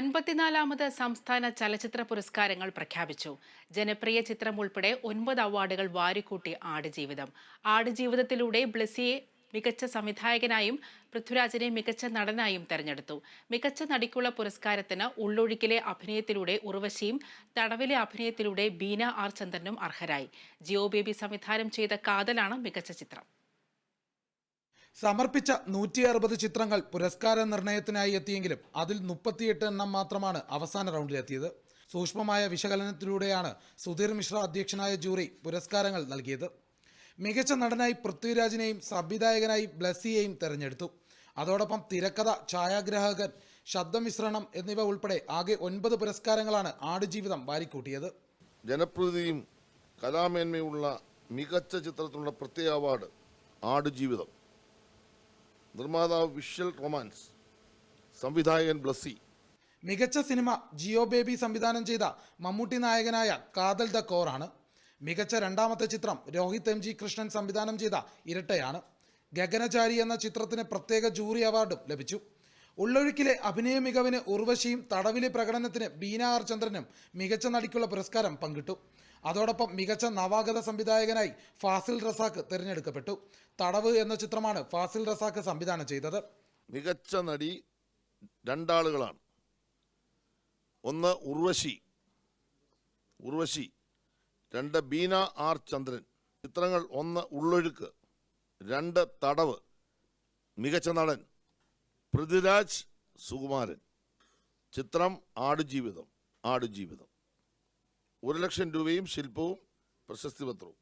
അൻപത്തിനാലാമത് സംസ്ഥാന ചലച്ചിത്ര പുരസ്കാരങ്ങൾ പ്രഖ്യാപിച്ചു. ജനപ്രിയ ചിത്രം ഉൾപ്പെടെ ഒൻപത് അവാർഡുകൾ വാരിക്കൂട്ടി ആടുജീവിതം. ആടുജീവിതത്തിലൂടെ ബ്ലസ്സിയെ മികച്ച സംവിധായകനായും പൃഥ്വിരാജിനെ മികച്ച നടനായും തെരഞ്ഞെടുത്തു. മികച്ച നടിക്കുള്ള പുരസ്കാരത്തിന് ഉള്ളൊഴുക്കിലെ അഭിനയത്തിലൂടെ ഉർവശിയും തടവിലെ അഭിനയത്തിലൂടെ ബീന ആർ ചന്ദ്രനും അർഹരായി. ജിയോ ബേബി സംവിധാനം ചെയ്ത കാതലാണ് മികച്ച ചിത്രം. സമർപ്പിച്ച നൂറ്റി അറുപത് ചിത്രങ്ങൾ പുരസ്കാര നിർണയത്തിനായി എത്തിയെങ്കിലും അതിൽ മുപ്പത്തിയെട്ട് എണ്ണം മാത്രമാണ് അവസാന റൗണ്ടിലെത്തിയത്. സൂക്ഷ്മമായ വിശകലനത്തിലൂടെയാണ് സുധീർ മിശ്ര അധ്യക്ഷനായ ജൂറി പുരസ്കാരങ്ങൾ നൽകിയത്. മികച്ച നടനായി പൃഥ്വിരാജിനെയും സംവിധായകനായി ബ്ലസ്സിയെയും തെരഞ്ഞെടുത്തു. അതോടൊപ്പം തിരക്കഥ ഛായാഗ്രാഹകൻ ശബ്ദമിശ്രണം എന്നിവ ഉൾപ്പെടെ ആകെ ഒൻപത് പുരസ്കാരങ്ങളാണ് ആടുജീവിതം വാരിക്കൂട്ടിയത്. ജനപ്രീതിയും കലാമേന്മയുള്ള മികച്ച ചിത്രത്തിനുള്ള പ്രത്യേക അവാർഡ് ആടുജീവിതം. നിർമ്മാതാവ് വിഷ്വൽ റൊമാൻസ് സംവിധായകൻ ബ്ലസ്സി. മികച്ച സിനിമ ജിയോ ബേബി സംവിധാനം ചെയ്ത മമ്മൂട്ടി നായകനായ കാതൽ ദ കോറാണ് മികച്ച രണ്ടാമത്തെ ചിത്രം രോഹിത് എം ജി കൃഷ്ണൻ സംവിധാനം ചെയ്ത ഇരട്ടയാണ്. ഗഗനചാരി എന്ന ചിത്രത്തിന് പ്രത്യേക ജൂറി അവാർഡും ലഭിച്ചു. ഉള്ളൊഴുക്കിലെ അഭിനയ മികവിന് ഉർവശിയും തടവിലെ പ്രകടനത്തിന് ബീന ആർ ചന്ദ്രനും മികച്ച നടിക്കുള്ള പുരസ്കാരം പങ്കിട്ടു. അതോടൊപ്പം മികച്ച നവാഗത സംവിധായകനായി ഫാസിൽ റസാഖ് തിരഞ്ഞെടുക്കപ്പെട്ടു. തടവ് എന്ന ചിത്രമാണ് ഫാസിൽ റസാഖ് സംവിധാനം ചെയ്തത്. മികച്ച നടി രണ്ടാളുകളാണ്. ഒന്ന് ഉർവശി. ഉർവശി. രണ്ട് ബീന ആർ ചന്ദ്രൻ. ചിത്രങ്ങൾ ഒന്ന് ഉള്ളൊഴുക്ക്. രണ്ട് തടവ്. മികച്ച നടൻ പൃഥ്വിരാജ് സുകുമാരൻ. ചിത്രം ആടുജീവിതം. ആടുജീവിതം. ഒരു ലക്ഷം രൂപയും ശില്പവും പ്രശസ്തി പത്രവും.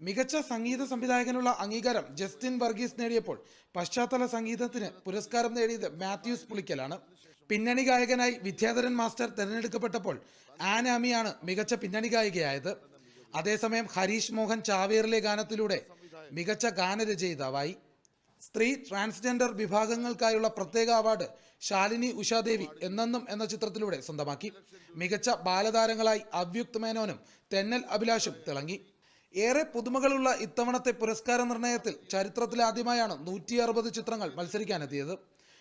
മികച്ച സംഗീത സംവിധായകനുള്ള അംഗീകാരം ജസ്റ്റിൻ വർഗീസ് നേടിയപ്പോൾ പശ്ചാത്തല സംഗീതത്തിന് പുരസ്കാരം നേടിയത് മാത്യൂസ് പുളിക്കലാണ്. പിന്നണി ഗായകനായി വിദ്യാധരൻ മാസ്റ്റർ തിരഞ്ഞെടുക്കപ്പെട്ടപ്പോൾ ആനാമിയാണ് മികച്ച പിന്നണി ഗായികയായത്. അതേസമയം ഹരീഷ് മോഹൻ ചാവേറിലെ ഗാനത്തിലൂടെ മികച്ച ഗാനരചയിതാവായി. സ്ത്രീ ട്രാൻസ്ജെൻഡർ വിഭാഗങ്ങൾക്കായുള്ള പ്രത്യേക അവാർഡ് ശാലിനി ഉഷാദേവി എന്നെന്നും എന്ന ചിത്രത്തിലൂടെ സ്വന്തമാക്കി. മികച്ച ബാലതാരങ്ങളായി അവ്യുക്ത് മേനോനും തെന്നൽ അഭിലാഷും തിളങ്ങി. ഏറെ പുതുമകളുള്ള ഇത്തവണത്തെ പുരസ്കാര നിർണയത്തിൽ ചരിത്രത്തിലാദ്യമായാണ് നൂറ്റി അറുപത് ചിത്രങ്ങൾ മത്സരിക്കാനെത്തിയത്.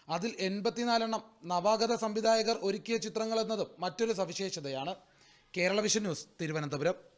അതിൽ എൺപത്തിനാലെണ്ണം നവാഗത സംവിധായകർ ഒരുക്കിയ ചിത്രങ്ങൾ എന്നതും മറ്റൊരു സവിശേഷതയാണ്. Kerala vision news Thiruvananthapuram.